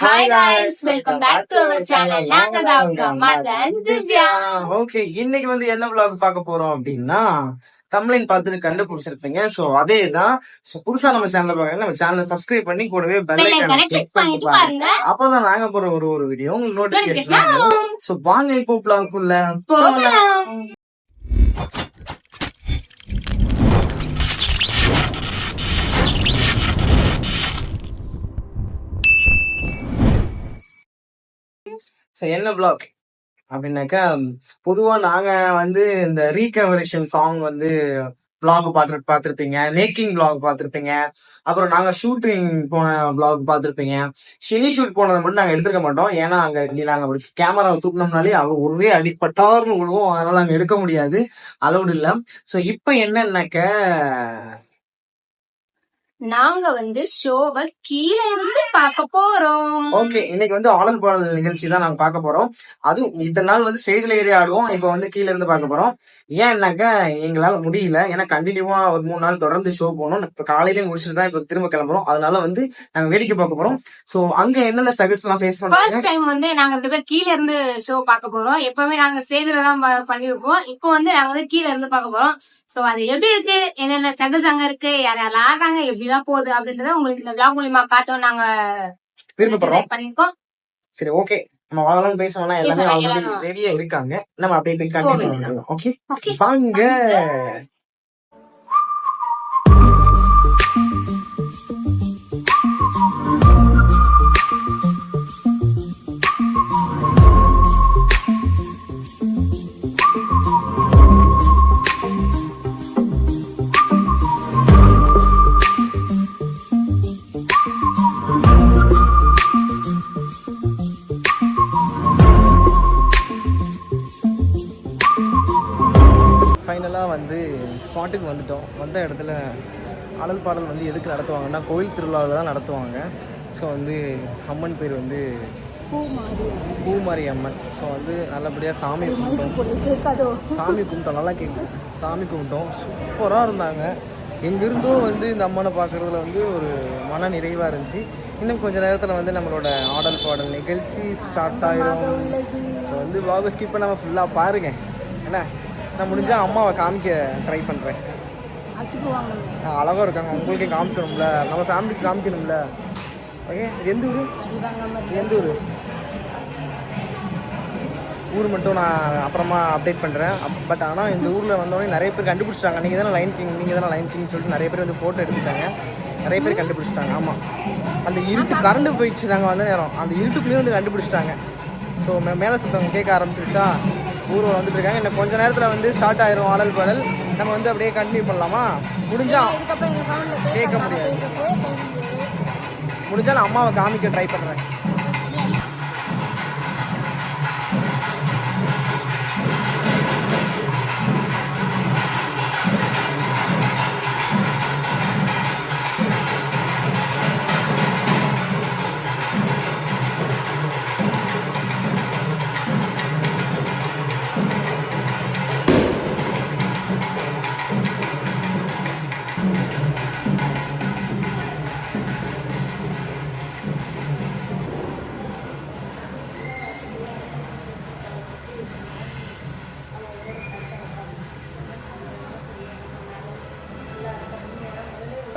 hi guys. Welcome back to our channel நாங்க தான் உங்க மதன் திவ்யா. ஓகே இன்னைக்கு வந்து என்ன vlog பார்க்க போறோம் அப்படின்னா தமிழின் பார்த்துட்டு கண்டுபிடிச்சிருப்பீங்க. சோ அதே தான் சோ புதுசா நம்ம சேனல்ல பாருங்க நம்ம சேனலை சப்ஸ்கிரைப் பண்ணி கூடவே பெல் click கிளிக் பாருங்க. பாருங்க. அப்பதான் நாங்க போற ஒரு ஒரு வீடியோ உங்களுக்கு Notification நோட்டிபிகேஷன். சோ வாங்க இப்போ vlog-குள்ள போகலாம். ஸோ என்ன பிளாக் அப்படின்னாக்கா பொதுவாக நாங்கள் வந்து இந்த ரீகவரேஷன் சாங் வந்து பிளாக் பார்த்து பார்த்துருப்பீங்க. மேக்கிங் பிளாக் பார்த்துருப்பீங்க. அப்புறம் நாங்கள் ஷூட்டிங் போன பிளாக் பார்த்துருப்பீங்க. ஷினி ஷூட் போனதை மட்டும் நாங்கள் எடுத்துக்க மாட்டோம். ஏன்னா அங்கே நாங்கள் அப்படி கேமராவை தூக்கினோம்னாலே அவள் ஒரே அடிப்பட்டார்னு விழுவோம். அதனால் அதனால எடுக்க முடியாது. அலௌடு இல்லை. ஸோ இப்போ என்னன்னாக்க நாங்க வந்து ஷோவை கீழ இருந்து பார்க்க போறோம். ஓகே இன்னைக்கு வந்து ஆடல் பாடல் நிகழ்ச்சி தான் நாங்க பார்க்க போறோம். அதுவும் இத்தனை நாள் வந்து ஸ்டேஜ்ல ஏறி ஆடுவோம் இப்போ வந்து கீழ இருந்து பார்க்க போறோம். ஏன்னாக்கா எங்களால முடியல. ஏன்னா கண்டினியூவா ஒரு மூணு நாள் தொடர்ந்து ஷோ போனோம் இப்ப காலையிலேயே முடிச்சுட்டு தான் இப்ப திரும்ப கிளம்புறோம். அதனால வந்து நாங்க வேடிக்கை பார்க்க போறோம். சோ அங்க என்னென்ன ஸ்ட்ரகிள்ஸ் எல்லாம் ஃபேஸ் பண்றாங்க? ஃபர்ஸ்ட் டைம் வந்து நாங்க ரெண்டு பேர் கீழ இருந்து ஷோ பார்க்க போறோம். எப்பவுமே நாங்க ஸ்டேஜ்ல தான் பண்ணிருப்போம். இப்போ வந்து நாங்க வந்து கீழ இருந்து பார்க்க போறோம். சோ அது எப்படி இருக்கு? என்னென்ன ஸ்ட்ரகிள்ஸ் அங்க இருக்கு? யார் யாரெல்லாம் ஆடுறாங்க? எப்படிலாம் போகுது அப்படின்றத உங்களுக்கு இந்த vlog மூலியமா காட்டும் நாங்க விருப்பப்படுறோம். decide பண்ணிருக்கோம் சரி ஓகே நம்ம வளவளன்னு பேசணும்னா எல்லாமே ஆல்ரெடி. ரெடியா இருக்காங்க. நம்ம அப்படியே போய் கண்டினியூ ஓகே வாங்க. ஸ்பாட்டுக்கு வந்துட்டோம். வந்த இடத்துல அடல் பாடல் வந்து எதுக்கு நடத்துவாங்கன்னா கோயில் திருவிழாவில் தான் நடத்துவாங்க. ஸோ வந்து அம்மன் பேர் வந்து பூமாரி அம்மன். ஸோ வந்து நல்லபடியாக சாமி கும்பிட்டோம். சாமி கும்பிட்டோம். நல்லா கேட்கும் சாமி கும்பிட்டோம். சூப்பராக இருந்தாங்க. எங்கிருந்தோ வந்து இந்த அம்மனை பார்க்குறதுல வந்து ஒரு மன நிறைவாக இருந்துச்சு. இன்னும் கொஞ்ச நேரத்தில் வந்து நம்மளோட ஆடல் பாடல் நிகழ்ச்சி ஸ்டார்ட் ஆயிரும். ஸோ வந்து vlog ஸ்கிப் பண்ணாமல் ஃபுல்லாக பாருங்க. என்ன? நான் முடிஞ்சால் அம்மாவை காமிக்க ட்ரை பண்ணுறேன் அழகாக இருக்காங்க. உங்களுக்கே காமிக்கணும்ல. நம்ம ஃபேமிலிக்கு காமிக்கணும்ல. ஓகே இது எந்த ஊர்? எந்த ஊர்? ஊர் மட்டும் நான் அப்புறமா அப்டேட் பண்ணுறேன் பட் ஆனால் இந்த ஊரில் வந்தோடனே நிறைய பேர் கண்டுபிடிச்சிட்டாங்க. நீங்கள் தானே லைன் கிங் நீங்கள் தானே லைன் கிங் சொல்லிட்டு நிறைய பேர் வந்து ஃபோட்டோ எடுத்துட்டாங்க. நிறைய பேர் கண்டுபிடிச்சிட்டாங்க. ஆமாம் அந்த இருட்டு கரண்ட் போயிடுச்சு நாங்கள் வந்த நேரம். அந்த இருட்டுக்குள்ளேயே வந்து கண்டுபிடிச்சிட்டாங்க. ஸோ மேலே சுத்தவங்க கேட்க ஆரம்பிச்சிருச்சா? ஊரில் வந்துட்டு இருக்காங்க இன்னும் கொஞ்ச நேரத்தில் வந்து ஸ்டார்ட் ஆயிரும் ஆடல் பாடல். நம்ம வந்து அப்படியே கண்டினியூ பண்ணலாமா? முடிஞ்சா கேட்க முடியாது. முடிஞ்சா நான் அம்மாவை காமிக்க ட்ரை பண்ணுறேன்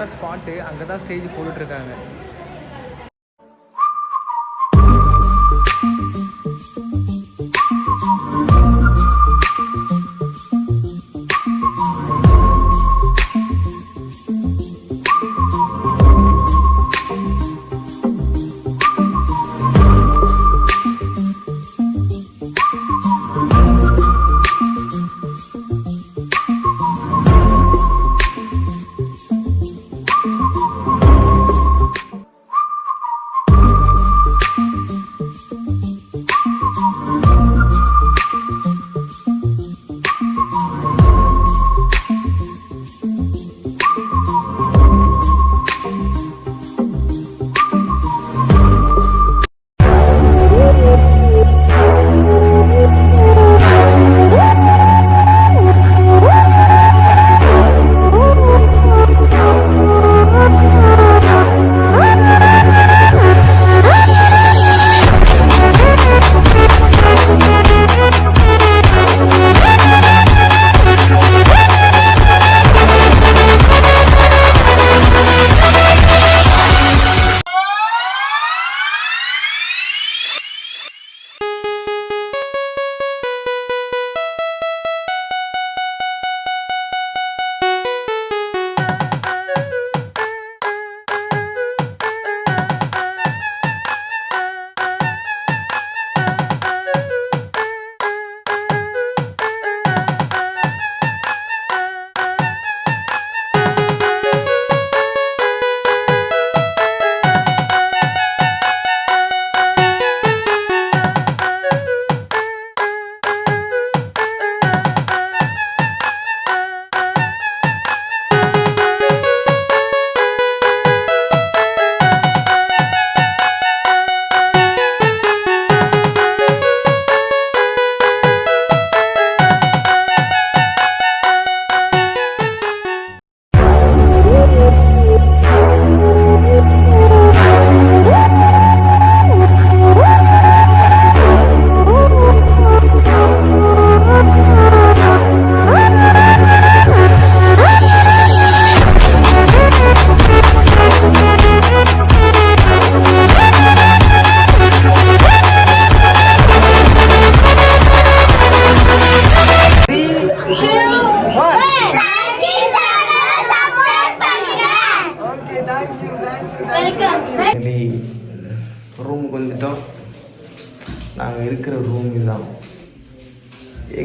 ஸ்பாட்டு அங்கே தான் ஸ்டேஜ் போட்டுட்ருக்காங்க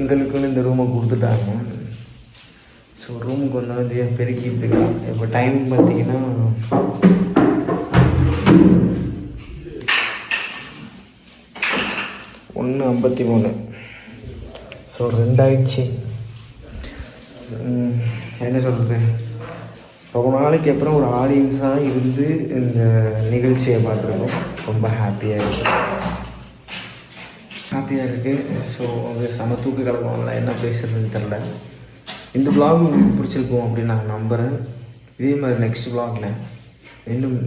எங்களுக்குன்னு இந்த ரூமை கொடுத்துட்டாங்க. ஸோ ரூமுக்கு வந்து வந்து பெருக்கிட்டு இருக்கேன் இப்போ டைம் பார்த்தீங்கன்னா ஒன்று ஐம்பத்தி மூணு. ஸோ ரெண்டாயிடுச்சு. என்ன சொல்கிறது ரொம்ப நாளைக்கு அப்புறம் ஒரு ஆடியன்ஸாக இருந்து இந்த நிகழ்ச்சியை பார்த்துருக்கோம் ரொம்ப ஹாப்பியாக இருக்குது ஹாப்பியாக இருக்குது ஸோ அது செம தூக்க கிடக்கும்ல என்ன பேசுகிறதுன்னு தெரில இந்த vlog உங்களுக்கு பிடிச்சிருக்கும் அப்படின்னு நான் நம்புகிறேன் இதே மாதிரி நெக்ஸ்ட் vlogல இன்னும்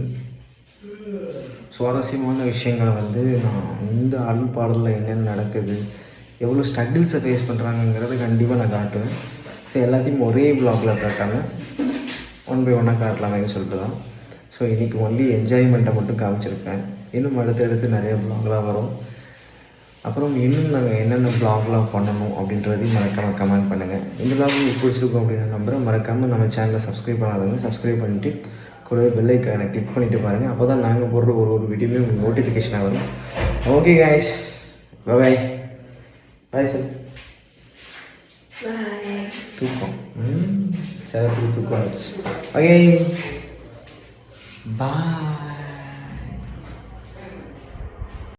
சுவாரஸ்யமான விஷயங்களை வந்து நான் இந்த ஆடல் பாடலில் என்னென்ன நடக்குது எவ்வளோ ஸ்ட்ரகிள்ஸை ஃபேஸ் பண்ணுறாங்கங்கிறத கண்டிப்பாக நான் காட்டுவேன். ஸோ எல்லாத்தையும் ஒரே vlogல காட்டாமல் ஒன் பை ஒன்னாக காட்டலாமேன்னு சொல்லிட்டு தான் ஸோ இன்றைக்கி ஒன்லி என்ஜாய்மெண்ட்டை மட்டும் காமிச்சிருக்கேன். இன்னும் அடுத்தடுத்து நிறைய vlogலாம் வரும். அப்புறம் இன்னும் நாங்கள் என்னென்ன vlogலாம் பண்ணணும் அப்படின்றதையும் மறக்காமல் கமெண்ட் பண்ணுங்கள் இந்த vlog உங்களுக்கு பிடிச்சிருக்கும் அப்படின்னு நம்புகிறேன் மறக்காமல் நம்ம சேனலை சப்ஸ்கிரைப் பண்ணாதவங்க சப்ஸ்கிரைப் பண்ணிட்டு கூடவே பெல் ஐக்கானை கிளிக் பண்ணிட்டு பாருங்கள் அப்போ தான் நாங்கள் போடுற ஒரு ஒரு வீடியோமே உங்களுக்கு நோட்டிஃபிகேஷனாக வரும். Okay guys bye bye sir தூக்கம். ம் சரத்துக்கு தூக்கம் ஆயிடுச்சு ஓகே பாய்